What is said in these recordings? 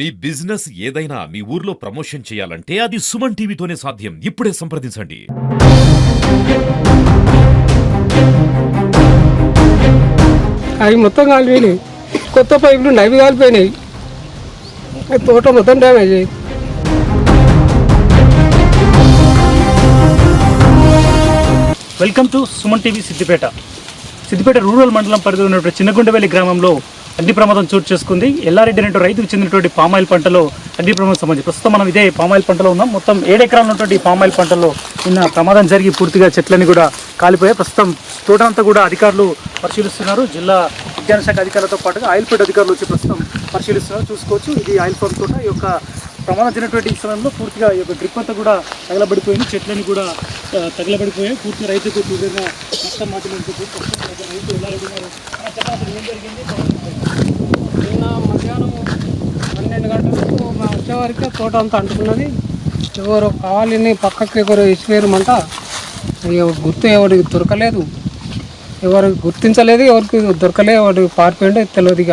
మీ business ఏదైనా మీ ఊర్లో promotion చేయాలంటే అది సుమన్ టీవీతోనే సాధ్యం. ఇప్పుడే సంప్రదించండి. అవి మొత్తం కాలిపోయినాయి. కొత్త పైపులు అవి కాలిపోయినాయి. తోట మొత్తం డ్యామేజ్ అయ్యింది welcome to Suman TV Siddipet. Siddipet rural మండలం పరిధిలో ఉన్నటువంటి చిన్నగుండవెల్లి గ్రామంలో అగ్ని ప్రమాదం చోటు చేసుకుంది. ఎల్లారెడ్డి అనే రైతుకు చెందినటువంటి పామాయిల్ పంటలో అగ్ని ప్రమాదం సంబంధించి ప్రస్తుతం మనం ఇదే పామాయిల్ పంటలో ఉన్నాం. మొత్తం ఏడెకరాలు ఉన్నటువంటి పామాయిల్ పంటలో నిన్న ప్రమాదం జరిగి పూర్తిగా చెట్లన్నీ కూడా కాలిపోయాయి. ప్రస్తుతం తోటంతా కూడా అధికారులు పరిశీలిస్తున్నారు. జిల్లా విజ్ఞాన శాఖ అధికారులతో పాటుగా ఆయిల్ అధికారులు వచ్చి ప్రస్తుతం పరిశీలిస్తున్నారు. చూసుకోవచ్చు. ఇది ఆయిల్ ఫామ్ తోట. ఈ యొక్క ప్రమాదం జరిగినటువంటి సమయంలో పూర్తిగా ఈ యొక్క డ్రిప్ అంతా కూడా తగలబడిపోయింది. చెట్లన్నీ కూడా తగలబడిపోయాయి. పూర్తిగా రైతుకు తీవ్రంగా జరిగింది నిన్న మధ్యాహ్నం పన్నెండు గంటలకు మా వచ్చేవరకు తోట అంతా అంటుకున్నది. ఎవరు కావాలని పక్కకి ఎవరు ఇచ్చిపోయారమంట గుర్తు ఎవరికి దొరకలేదు. ఎవరికి గుర్తించలేదు ఎవరికి దొరకలేదు ఎవరికి పారిపోయిండే తెలియదు ఇక.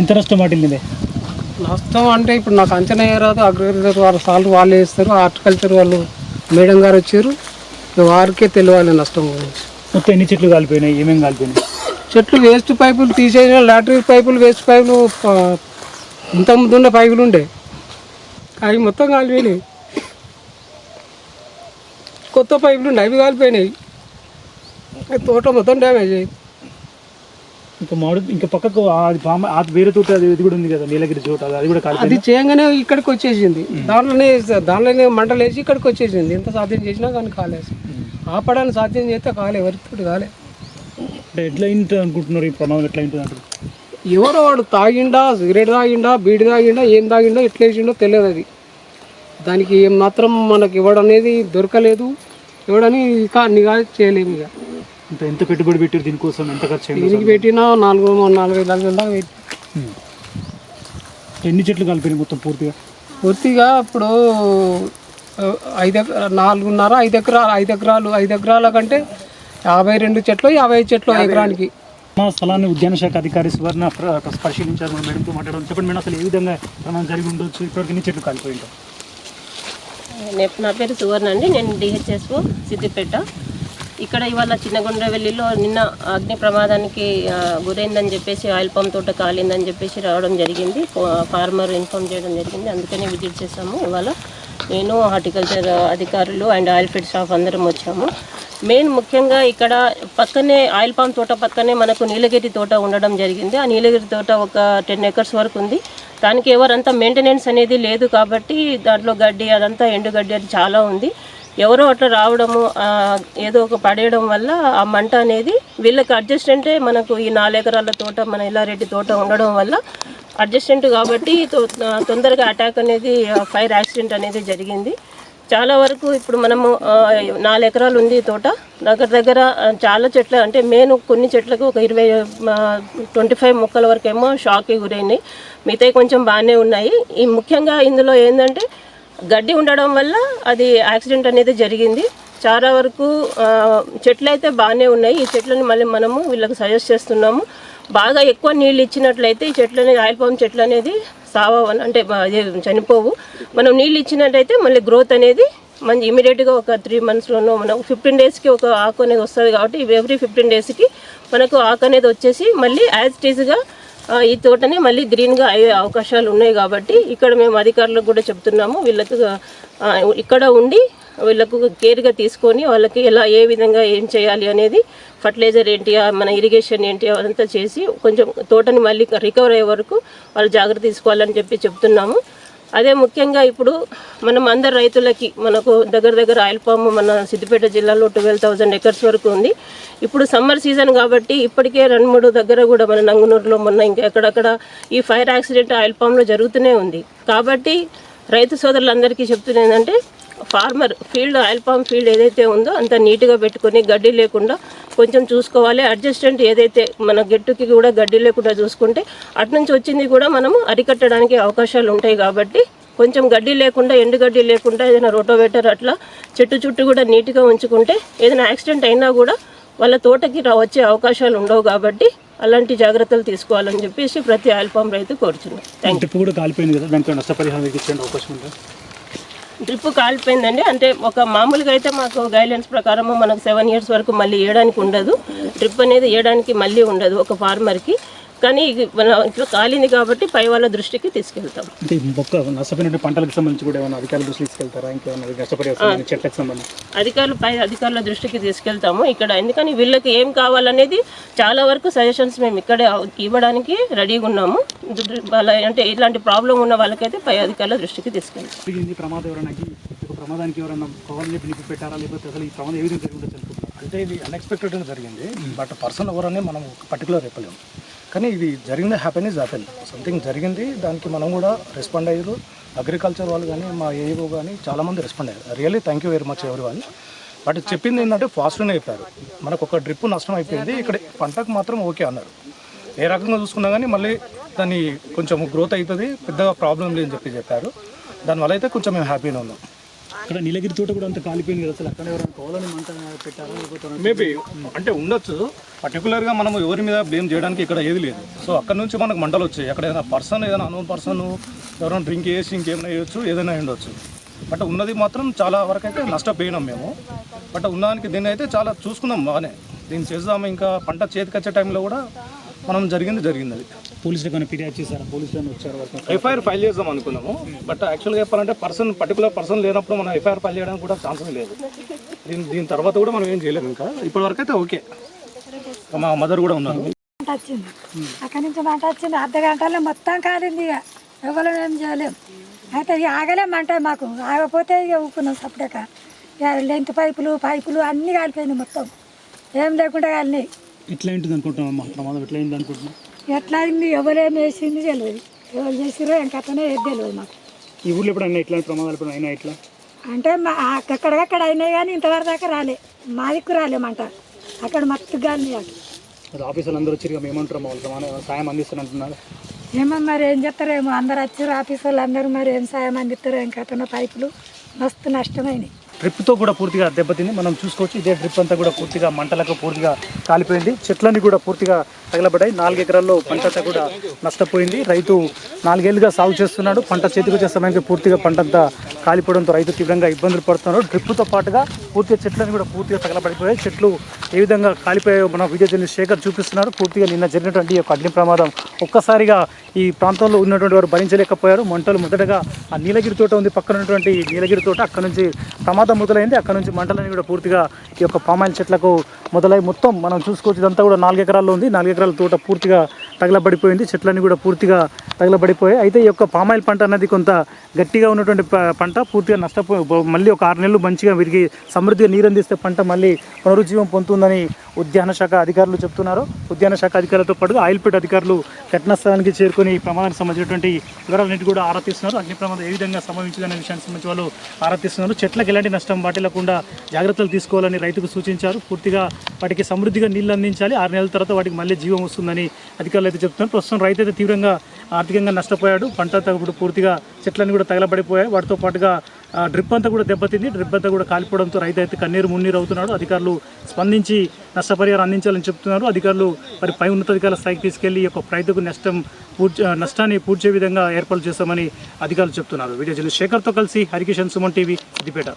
ఇంత నష్టం వాటిల్లిందే నష్టం అంటే ఇప్పుడు నాకు అంచనా రాదు అగ్రికల్చర్ వాళ్ళ సార్లు వాళ్ళు వేస్తారు హార్టికల్చర్ వాళ్ళు మేడం గారు వచ్చారు. వారికే తెలియాలి నష్టం గురించి. మొత్తం ఎన్ని చెట్లు కాలిపోయినాయి? ఏమేమి కాలిపోయినాయి? చెట్లు వేస్ట్ పైపులు తీసేసిన లాటరీ పైపులు వేస్ట్ పైపులు ఇంతకుముందు ఉన్న పైపులు ఉండే. అవి మొత్తం కాలిపోయినాయి. కొత్త పైపులు ఉండే అవి కాలిపోయినాయి. తోట మొత్తం డ్యామేజ్ అయ్యింది ఇంకా మామిడి ఇంకా పక్కకు అది పామ అది వేరే తోట అది ఇది కూడా ఉంది కదా నీలగిరి చోట అది- అది కూడా అది కాలిపోయింది చేయగానే ఇక్కడికి వచ్చేసింది. దాంట్లోనే దాంట్లోనే మంటలు వేసి ఇక్కడికి వచ్చేసింది. ఎంత సాధ్యం చేసినా కానీ కాలేదు. ఆపడానికి సాధ్యం చేస్తే కాలే ఎవరికి కాలే. ఎట్లా ఉంటుంది అనుకుంటున్నారు ఈ ప్రమాదం ఎట్లా అంటారు? ఎవరో వాడు తాగిండా సిగరెట్ తాగిండా బీడి తాగిండా ఏం తాగిండో ఎట్లా వేసిండో తెలియదు అది. దానికి ఏం మాత్రం మనకి ఇవ్వడం అనేది దొరకలేదు. ఇవ్వడని ఇక నిఘా చేయలేము ఇక. ఇంత ఎంత పెట్టుబడి పెట్టారు దీనికోసం? ఎంత ఖర్చు అయింది దీనికి పెట్టినా నాలుగు నాలుగు ఐదు లక్షల దాకా పెట్టి ఎన్ని చెట్లు కాలిపోయినాయి మొత్తం పూర్తిగా? పూర్తిగా ఇప్పుడు ఐదు ఎకరా నాలుగున్నర ఐదు ఎకరాలు ఐదు ఎకరాలు ఐదు ఎకరాల కంటే యాభై రెండు చెట్లు యాభై ఐదు చెట్లు ఎకరానికి. మా స్థలాన్ని ఉద్యాన శాఖ అధికారి సువర్ణ ప్ర- పరిశీలించారు మన మేడంతో మాట్లాడడం. చెప్పండి మేడం అసలు ఏ విధంగా ప్రమాదం జరిగి ఉండొచ్చు? ఇప్పటివరకు ఎన్ని చెట్లు కాలిపోయి ఉంటాయి? నే- నా పేరు సువర్ణ అండి. నేను డిహెచ్ఎస్ఓ సిద్దిపేట. ఇక్కడ ఇవాళ చిన్నగుండ్రవెల్లిలో నిన్న అగ్ని ప్రమాదానికి గురైందని చెప్పేసి ఆయిల్ పంప్ తోట కాలిందని చెప్పేసి రావడం జరిగింది. ఫార్మర్ ఇన్ఫామ్ చేయడం జరిగింది. అందుకనే విజిట్ చేసాము ఇవాళ నేను హార్టికల్చర్ అధికారులు అండ్ ఆయిల్ ఫీడ్ స్టాఫ్ అందరం వచ్చాము. మెయిన్ ముఖ్యంగా ఇక్కడ పక్కనే ఆయిల్ పామ్ తోట పక్కనే మనకు నీలగిరి తోట ఉండడం జరిగింది. ఆ నీలగిరి తోట ఒక టెన్ ఎకర్స్ వరకు ఉంది. దానికి ఎవరంతా మెయింటెనెన్స్ అనేది లేదు కాబట్టి దాంట్లో గడ్డి అదంతా ఎండు గడ్డి అది చాలా ఉంది. ఎవరో అట్లా రావడము ఏదో ఒక పడేయడం వల్ల ఆ మంట అనేది వీళ్ళకి అడ్జస్టెంటే మనకు ఈ నాలుగెకరాల తోట మన ఇల్లారెడ్డి తోట ఉండడం వల్ల అడ్జస్టెంట్ కాబట్టి తొ- తొందరగా అటాక్ అనేది ఫైర్ యాక్సిడెంట్ అనేది జరిగింది. చాలా వరకు ఇప్పుడు మనము నాలుగు ఎకరాలు ఉంది ఈ తోట. దగ్గర దగ్గర చాలా చెట్లు అంటే మెయిన్ కొన్ని చెట్లకు ఒక ఇరవై ట్వంటీ ఫైవ్ మొక్కల వరకు ఏమో షాక్కి గురైనాయి మిగతాయి కొంచెం బాగానే ఉన్నాయి. ఈ ముఖ్యంగా ఇందులో ఏంటంటే గడ్డి ఉండడం వల్ల అది యాక్సిడెంట్ అనేది జరిగింది. చాలా వరకు చెట్లు అయితే బాగానే ఉన్నాయి. ఈ చెట్లని మళ్ళీ మనము వీళ్ళకి సజెస్ట్ చేస్తున్నాము. బాగా ఎక్కువ నీళ్ళు ఇచ్చినట్లయితే ఈ చెట్లు అనేది ఆయిల్ పామ్ చెట్లు అనేది సావని అంటే అదే చనిపోవు. మనం నీళ్ళు ఇచ్చినట్లయితే మళ్ళీ గ్రోత్ అనేది మంచి ఇమీడియట్గా ఒక త్రీ మంత్స్లోనూ మనం ఫిఫ్టీన్ డేస్కి ఒక ఆకు అనేది వస్తుంది కాబట్టి ఎవ్రీ ఫిఫ్టీన్ డేస్కి మనకు ఆకు అనేది వచ్చేసి మళ్ళీ యాజ్ ఇట్ ఈజ్గా ఈ తోటని మళ్ళీ గ్రీన్గా అయ్యే అవకాశాలు ఉన్నాయి కాబట్టి ఇక్కడ మేము అధికారులకు కూడా చెప్తున్నాము. వీళ్ళకు ఇక్కడ ఉండి వీళ్ళకు కేర్గా తీసుకొని వాళ్ళకి ఎలా ఏ విధంగా ఏం చేయాలి అనేది ఫర్టిలైజర్ ఏంటి ఆ మన ఇరిగేషన్ ఏంటి అదంతా చేసి కొంచెం తోటని మళ్ళీ రికవర్ అయ్యే వరకు వాళ్ళు జాగ్రత్త తీసుకోవాలని చెప్పి చెప్తున్నాము. అదే ముఖ్యంగా ఇప్పుడు మనం అందరు రైతులకి మనకు దగ్గర దగ్గర ఆయిల్ పామ్ మన సిద్దిపేట జిల్లాలో ట్వెల్వ్ థౌజండ్ ఎకర్స్ వరకు ఉంది. ఇప్పుడు సమ్మర్ సీజన్ కాబట్టి ఇప్పటికే రెండు మూడు దగ్గర కూడా మన నంగునూరులో మొన్న ఇంకా ఎక్కడక్కడ ఈ ఫైర్ యాక్సిడెంట్ ఆయిల్ పామ్లో జరుగుతూనే ఉంది. కాబట్టి రైతు సోదరులందరికీ చెప్తున్నది ఏంటంటే farmer field oil palm field ఏదైతే ఉందో అంత నీట్గా పెట్టుకొని గడ్డి లేకుండా కొంచెం చూసుకోవాలి. అడ్జస్టెంట్ ఏదైతే మన గెట్టుకి కూడా గడ్డి లేకుండా చూసుకుంటే అటునుంచి వచ్చింది కూడా మనము అరికట్టడానికి అవకాశాలు ఉంటాయి కాబట్టి కొంచెం గడ్డి లేకుండా ఎండు గడ్డి లేకుండా ఏదైనా రోటోవేటర్ అట్లా చెట్టు చుట్టూ కూడా నీట్గా ఉంచుకుంటే ఏదైనా యాక్సిడెంట్ అయినా కూడా వాళ్ళ తోటకి రా- వచ్చే అవకాశాలు ఉండవు కాబట్టి అలాంటి జాగ్రత్తలు తీసుకోవాలని చెప్పేసి ప్రతి ఆయిల్ పామ్ రైతు కోరుచున్నాం థ్యాంక్ కూడా కాలిపోయింది కదా దానికి నష్టపరిహారం ఇచ్చే అవకాశం ఉందా? డ్రిప్ కాలిపోయిందండి. అంటే ఒక మామూలుగా అయితే మాకు గైడ్లైన్స్ ప్రకారము మనకు సెవెన్ ఇయర్స్ వరకు మళ్ళీ వేయడానికి ఉండదు. డ్రిప్ అనేది వేయడానికి మళ్ళీ ఉండదు ఒక ఫార్మర్కి కానీ మన ఇట్లా కాలింది కాబట్టి పై వాళ్ళ దృష్టికి తీసుకెళ్తాం. అంటే మొక్క నష్టపోయిన పంటలకు సంబంధించి కూడా ఏమైనా అధికారుల దృష్టి తీసుకెళ్తారా? ఇంకేమైనా నష్టపరిహారం చెట్లకు సంబంధించి? అధికారులు పై అధికారుల దృష్టికి తీసుకెళ్తాము ఇక్కడ. ఎందుకని వీళ్ళకి ఏం కావాలనేది చాలా వరకు సజెషన్స్ మేము ఇక్కడే ఇవ్వడానికి రెడీగా ఉన్నాము. వాళ్ళ అంటే ఇలాంటి ప్రాబ్లం ఉన్న వాళ్ళకైతే పై అధికారుల దృష్టికి తీసుకెళ్తాం. జరిగింది ప్రమాదం ఎవరైనాకి ఒక ప్రమాదానికి ఎవరైనా కావాలని చెప్పి నిప్పు పెట్టారా? లేకపోతే అసలు ఈ ప్రమాదం ఏ విధంగా అంటే ఇది అన్ఎక్స్పెక్టెడ్గా జరిగింది. బట్ పర్సన్ ఎవరని మనం పర్టికులర్ చెప్పలేము. కానీ ఇది జరిగింది హ్యాపీనెస్ ఇస్ హ్యాపెన్ సంథింగ్ జరిగింది దానికి మనం కూడా రెస్పాండ్ అయ్యారు. అగ్రికల్చర్ వాళ్ళు కానీ మా ఏఓ కానీ చాలామంది రెస్పాండ్ అయ్యారు. Really thank you very much ఎవరి వాళ్ళు బట్ చెప్పింది ఏంటంటే ఫాస్ట్గానే చెప్పారు. మనకు ఒక డ్రిప్ నష్టం అయిపోయింది ఇక్కడ పంటకు మాత్రం ఓకే అన్నారు. ఏ రకంగా చూసుకున్నా కానీ మళ్ళీ దాన్ని కొంచెం గ్రోత్ అవుతుంది పెద్దగా ప్రాబ్లం లేదని చెప్పి చెప్పారు. దానివల్ల అయితే కొంచెం మేము హ్యాపీగా ఉన్నాం. ఇక్కడ నీలగిరి తోట కూడా అంత కాలిపోయింది కదా అసలు? అక్కడ ఎవరైనా కావాలని మంట పెట్టారా? లేకపోతే మేబీ అంటే ఉండొచ్చు. పర్టికులర్గా మనం ఎవరి మీద బ్లేమ్ చేయడానికి ఇక్కడ ఏది లేదు. సో అక్కడ నుంచి మనకు మంటలు వచ్చాయి. అక్కడ ఏదైనా పర్సన్ ఏదైనా అనోన్ పర్సన్ ఎవరైనా డ్రింక్ చేసి ఇంకేమైనా చేయొచ్చు ఏదైనా ఉండొచ్చు. బట్ ఉన్నది మాత్రం చాలా వరకు అయితే నష్టపోయినాం మేము. బట్ ఉన్నదానికి దీన్ని అయితే చాలా చూసుకున్నాం బాగానే. దీన్ని చేద్దాము. ఇంకా పంట చేతికి వచ్చే టైంలో కూడా మనం జరిగింది జరిగింది అది. పోలీసులకు ఏమైనా ఫిర్యాదు చేశారా? పోలీసులు వచ్చారు ఎఫ్ఐఆర్ ఫైల్ చేద్దాం అనుకున్నాము. బట్ యాక్చువల్గా చెప్పాలంటే పర్సన్ పర్టికులర్ పర్సన్ లేనప్పుడు మనం ఎఫ్ఐఆర్ ఫైల్ చేయడానికి కూడా ఛాన్సెస్ లేదు. దీని దీని తర్వాత కూడా మనం ఏం చేయలేము ఇంకా. ఇప్పటి వరకు అయితే ఓకే. మా మదర్ కూడా ఉన్నారు. వచ్చింది అక్కడి నుంచి మంట వచ్చింది అర్ధ గంటలో మొత్తం కాలింది ఇక. ఎవరు ఏం చేయలేం. అయితే ఇక ఆగలేం మంట మాకు. ఆగపోతే ఇక ఊపుకున్నాం సపరేక ఇక లెంత్ పైపులు పైపులు అన్నీ కాలిపోయినాయి మొత్తం. ఏం లేకుండా కాలినాయి. ఎట్లా ఉంటుంది అనుకుంటున్నాం ఎట్లా అయింది అనుకుంటున్నాం ఎట్లా అయింది? ఎవరేం వేసింది తెలియదు ఎవరు చేసిరో ఇంకతనే ఏది తెలియదు మాకు. ఈ ఊర్లో ఎప్పుడైనా ఇట్లాంటి ప్రమాదాలు ఎప్పుడు అయినా ఇట్లా? అంటే మా అక్కడక్కడ అయినాయి కానీ ఇంతవరకు దాకా రాలే. మా దిక్కు రాలేమంట అక్కడ మత్తు గాలి అటు అది ఆఫీసర్లు అందరూ వచ్చి ఇక మేమంటారు వాళ్ళు సాయం అందిస్తారు అంటున్నారు ఏమో మరి ఏం చేస్తారేమో. అందరు వచ్చారు ఆఫీస్ వాళ్ళు అందరూ మరి ఏం సాయం అందిస్తారో ఇంకతన పైపులు. మస్తు నష్టమైనాయి. డ్రిప్తో కూడా పూర్తిగా దెబ్బతింది. మనం చూసుకోవచ్చు ఇదే డ్రిప్ అంతా కూడా పూర్తిగా మంటలకు పూర్తిగా కాలిపోయింది. చెట్లన్నీ కూడా పూర్తిగా తగలబడ్డాయి. నాలుగు ఎకరాల్లో పంట అంతా కూడా నష్టపోయింది. రైతు నాలుగేళ్ళుగా సాగు చేస్తున్నాడు. పంట చేతికి వచ్చే సమయానికి పూర్తిగా పంట అంతా కాలిపోవడంతో రైతు తీవ్రంగా ఇబ్బందులు పడుతున్నాడు. డ్రిప్తో పాటుగా పూర్తిగా చెట్లన్నీ కూడా పూర్తిగా తగలబడిపోయాయి. చెట్లు ఏ విధంగా కాలిపోయాయో మన వీడియో జర్నలిస్ట్ శేఖర్ చూపిస్తున్నారు. పూర్తిగా నిన్న జరిగినటువంటి ఈ యొక్క అగ్ని ప్రమాదం ఒక్కసారిగా ఈ ప్రాంతంలో ఉన్నటువంటి వారు భరించలేకపోయారు. మంటలు మొదటగా ఆ నీలగిరి తోట ఉంది. పక్కన ఉన్నటువంటి నీలగిరి తోట అక్కడ నుంచి ప్రమాదం మొదలైంది. అక్కడ నుంచి మంటలన్నీ కూడా పూర్తిగా ఈ యొక్క పామాయిల్ చెట్లకు మొదలై మొత్తం మనం చూసుకోవచ్చు. ఇదంతా కూడా నాలుగు ఎకరాల్లో ఉంది. నాలుగు ఎకరాల తోట పూర్తిగా తగలబడిపోయింది. చెట్లన్నీ కూడా పూర్తిగా తగలబడిపోయాయి. అయితే ఈ యొక్క పామాయిల్ పంట అనేది కొంత గట్టిగా ఉన్నటువంటి ప- పంట పూర్తిగా నష్టపో మళ్ళీ ఒక ఆరు నెలలు మంచిగా విరిగి సమృద్ధిగా నీరు అందిస్తే పంట మళ్ళీ పునరుజ్జీవం పొందుతుందని ఉద్యాన శాఖ అధికారులు చెప్తున్నారు. ఉద్యాన శాఖ అధికారులతో పాటుగా ఆయిల్పేట అధికారులు ఘటనా స్థలానికి చేరుకొని ఈ ప్రమాదానికి సంబంధించినటువంటి వివరాలన్నింటి కూడా ఆరా తీస్తున్నారు. అగ్ని ప్రమాదం ఏ విధంగా సంభవించిందనే విషయానికి సంబంధించి వాళ్ళు ఆరా తీస్తున్నారు. చెట్లకు ఎలాంటి నష్టం వాటిల్లకుండా జాగ్రత్తలు తీసుకోవాలని రైతుకు సూచించారు. పూర్తిగా వాటికి సమృద్ధిగా నీళ్ళు అందించాలి. ఆరు నెలల తర్వాత వాటికి మళ్ళీ జీవం వస్తుందని అధికారులు అయితే చెప్తున్నారు. ప్రస్తుతం రైతు అయితే తీవ్రంగా ఆర్థికంగా నష్టపోయాడు. పంట తగ్గుడు పూర్తిగా చెట్లన్నీ కూడా తగలబడిపోయాయి. వాటితో పాటుగా డ్రిప్ అంతా కూడా దెబ్బతింది. డ్రిప్ అంతా కూడా కాలిపోవడంతో రైతు అయితే కన్నీరు మున్నీరు అవుతున్నాడు. అధికారులు స్పందించి నష్టపరిహారం అందించాలని చెప్తున్నారు. అధికారులు మరి పై ఉన్నతాధికారుల స్థాయికి తీసుకెళ్ళి ఈ యొక్క రైతుకు నష్టం పూడ్చ నష్టాన్ని పూడ్చే విధంగా ఏర్పాటు చేస్తామని అధికారులు చెప్తున్నారు. వీడియో జర్నలిస్ట్ శేఖర్తో కలిసి హరికిషన్ సుమన్ టీవీ సిద్దిపేట.